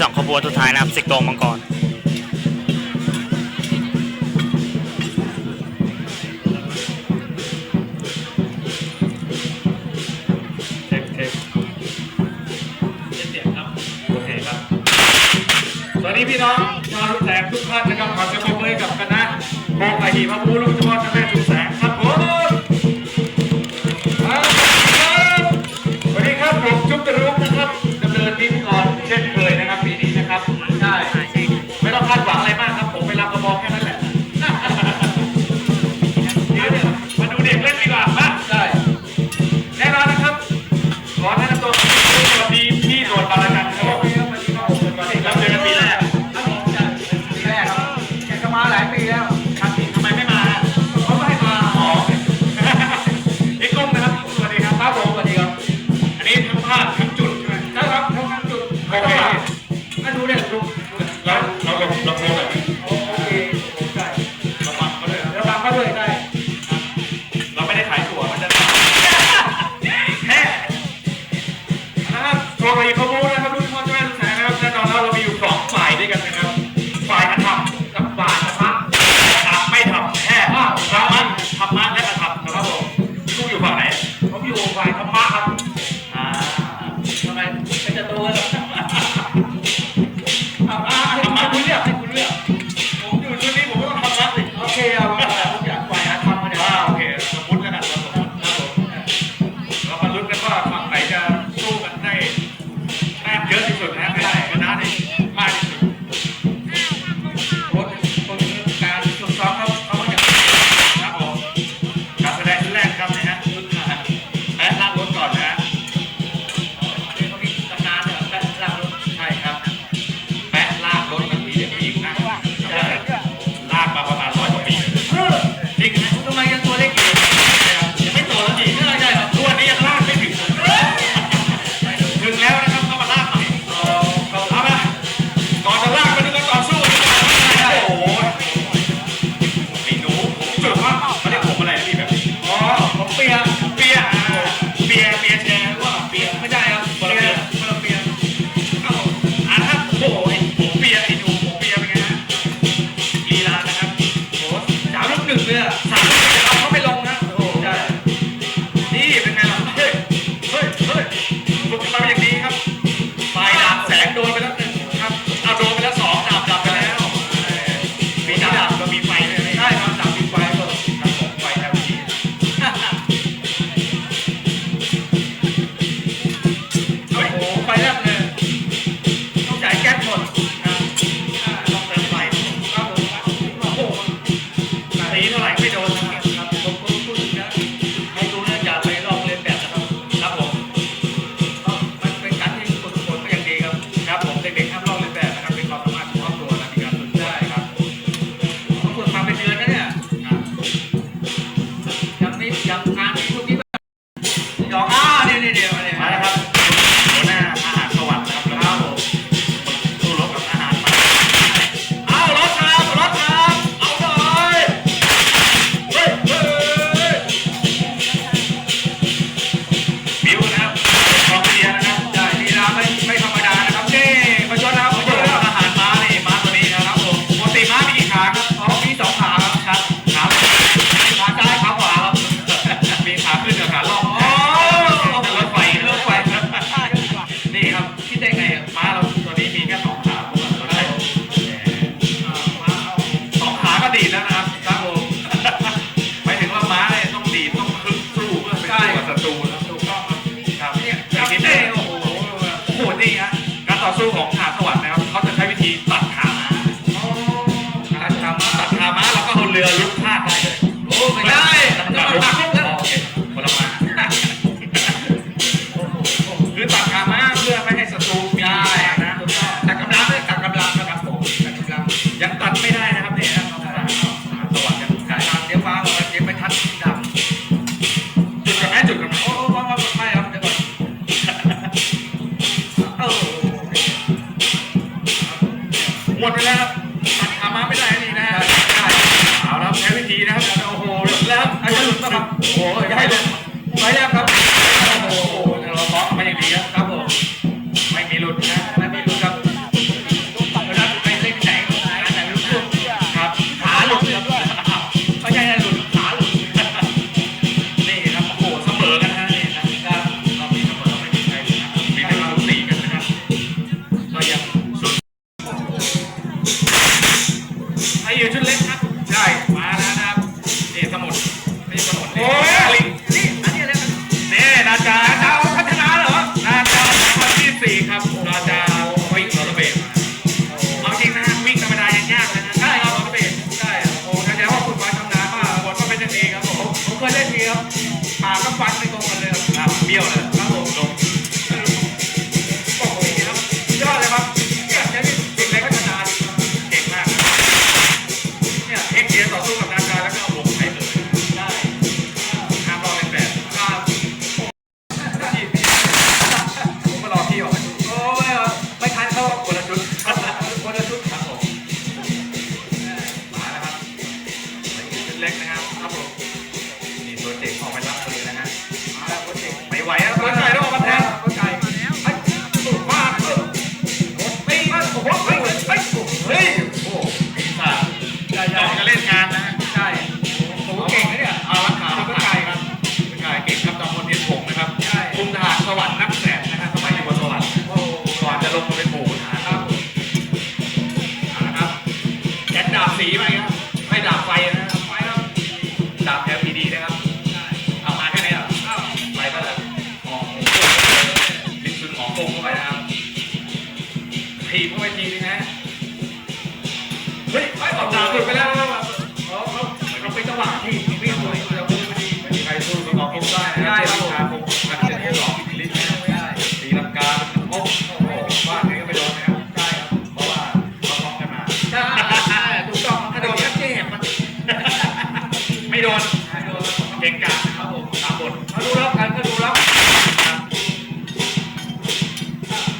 สองขบวนสุดท้ายนะครับสิกโตมังกรเช็คเช็คเสียงครับ โอเคครับ สวัสดีพี่น้องชาวลูกแสงทุกท่านนะครับขอเสียงปรบมือให้กับคณะกองอาหีพระพูลูกจุฬาแม่ชูแสง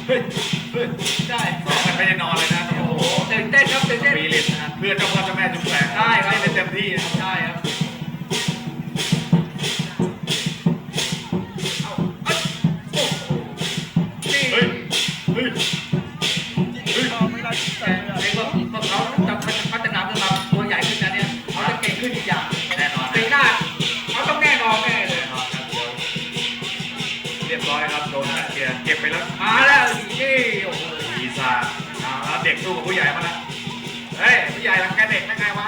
ได้สองกันไม่ไนอนเลยนะโอ้โหเต้นเต้นครับเต้นเต้นมีฤทธิ์นะฮะเพื่อเจ้าพ่อเจ้าแม่จุ๊บแฝงได้ครับเต้นเต็มที่ สู้กับผู้ใหญ่มาละเฮ้ยผู้ใหญ่หลังแกเด็กได้ไงวะ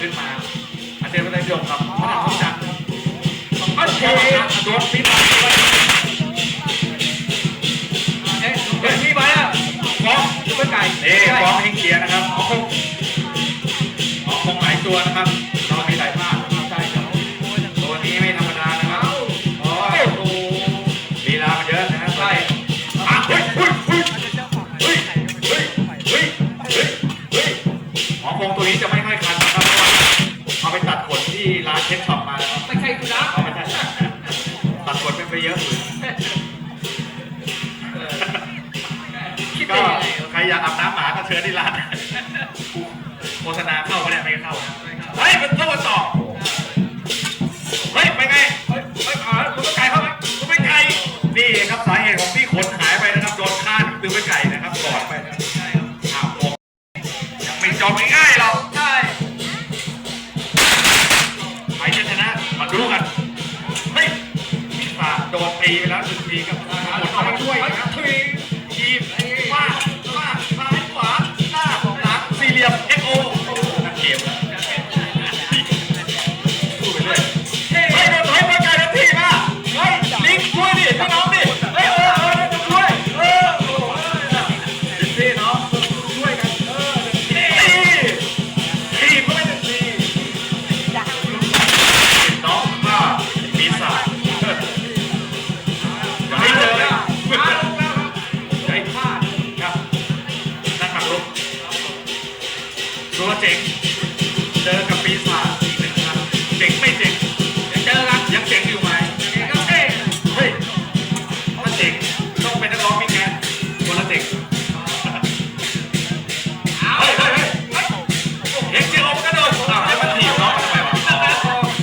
ขึ้นมาอาเจนไม่ได้ยกครับเพราะเาต้องจัดโอเคโดนพี่มาเฮ้ยเอ๊ะพี่ไปแล้ฟ้องซุปไก่เอ้ะฟ้องเฮงเกียนะครับของคงหลายตัวนะครับ ก็ใครอยากอาบน้ำหมาก็เชิญที่ร้านโฆษณาเข้าไม่ได้ไม่เข้าเฮ้ยเป็นตัวต่อเฮ้ยไปไง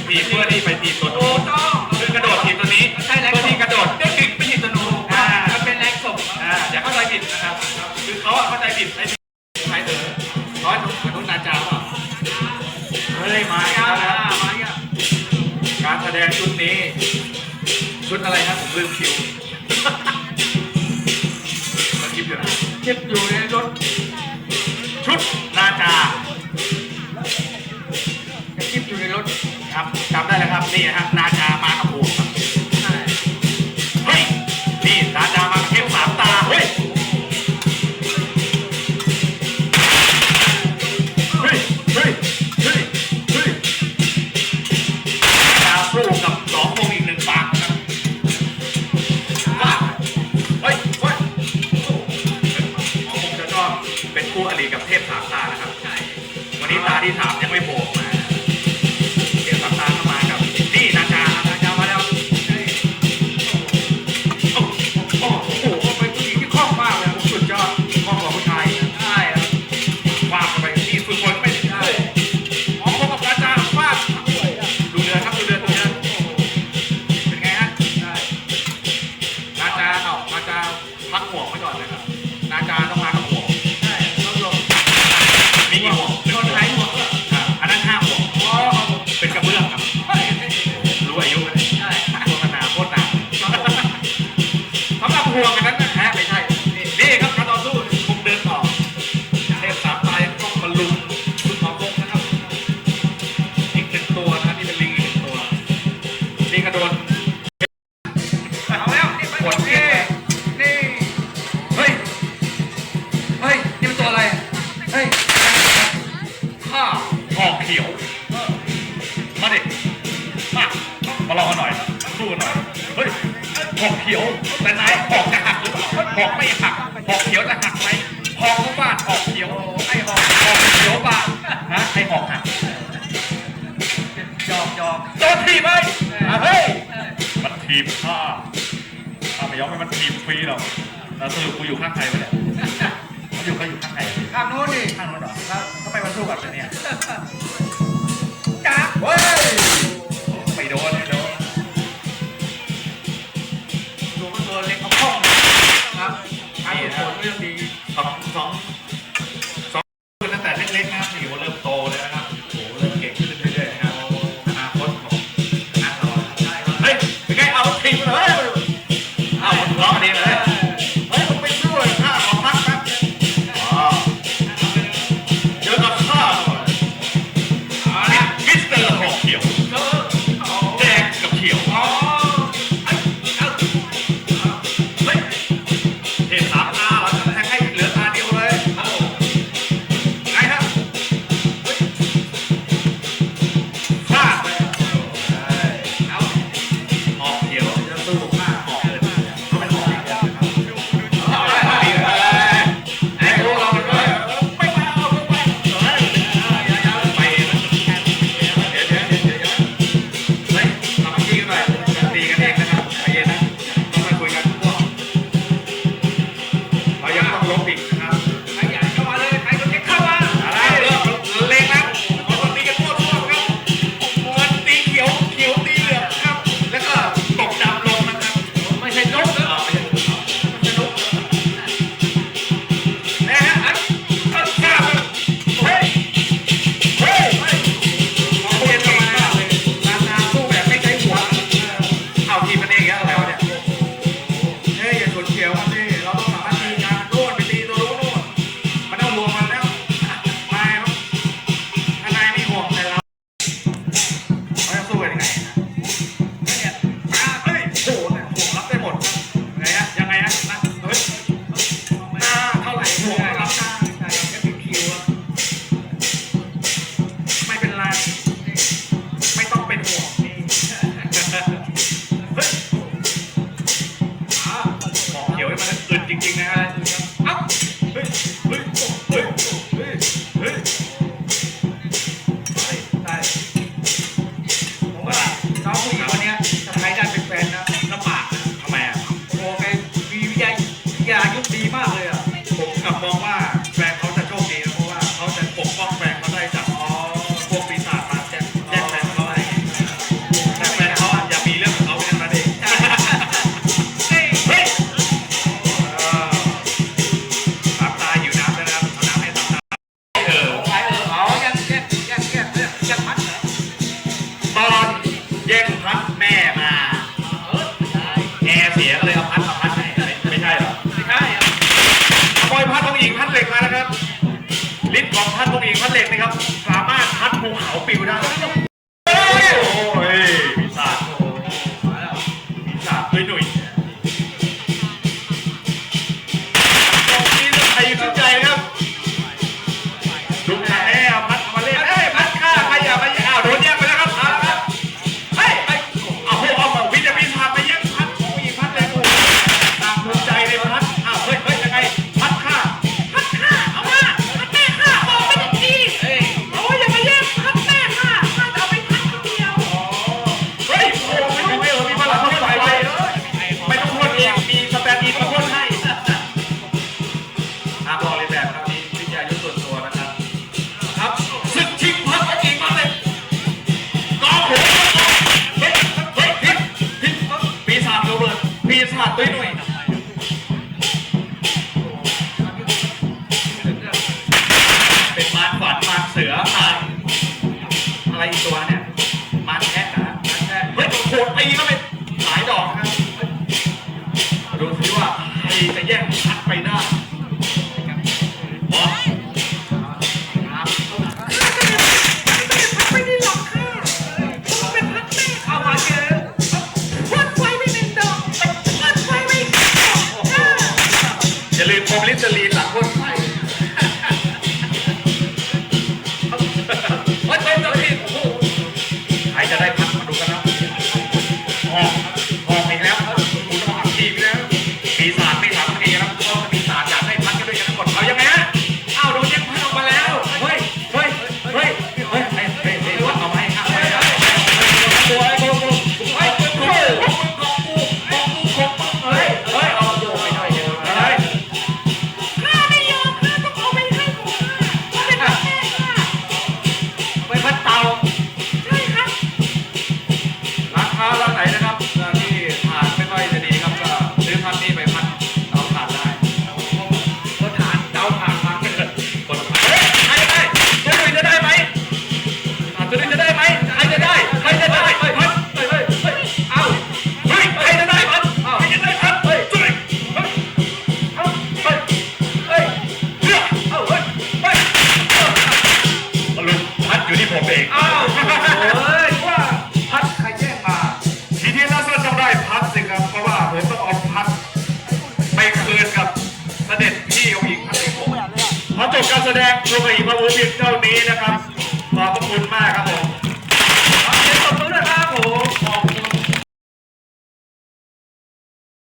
ทีเพื่อที่ไปทีบตัวนู้นพื่อกระโดดทีบตัวนี้เพื่อที่กระโดดได้ดึงไปทีบตัวนู้นอ่ามันเป็นแรงส่งอ่าอย่าเข้าใจผิดนะครับ คือเขาอะเข้าใจผิดไอ้ที่ใครเถอะร้อยถุงกระตุ้นนาจาวอะเฮ้ยมาอีกแล้วการแสดงชุดนี้ ชุดอะไรนะผมลืมคิว มันคิดอยู่นะ เจ็บอยู่เนี่ย นี่ครับนาคา รอหน่อยสู้หน่อยเฮ้ยหอกเขียวแต่นายหอกจะหักหรือเปล่าหอกไม่หักหอกเขียวจะหักไหมหอกก็บาดหอกเขียวไอ้หอกหอกเขียวบาดฮะไอ้หอกหักจอกจอกจอกทีบไหมเฮ้ยมันทีบข้าข้าไม่ยอมให้มันทีบฟรีหรอกแต่สรุปกูอยู่ข้างใครไปเนี่ยอยู่ก็อยู่ข้างใครข้างโน้นดิข้างโน้นเหรอแล้วทำไมมันสู้กับเนี่ย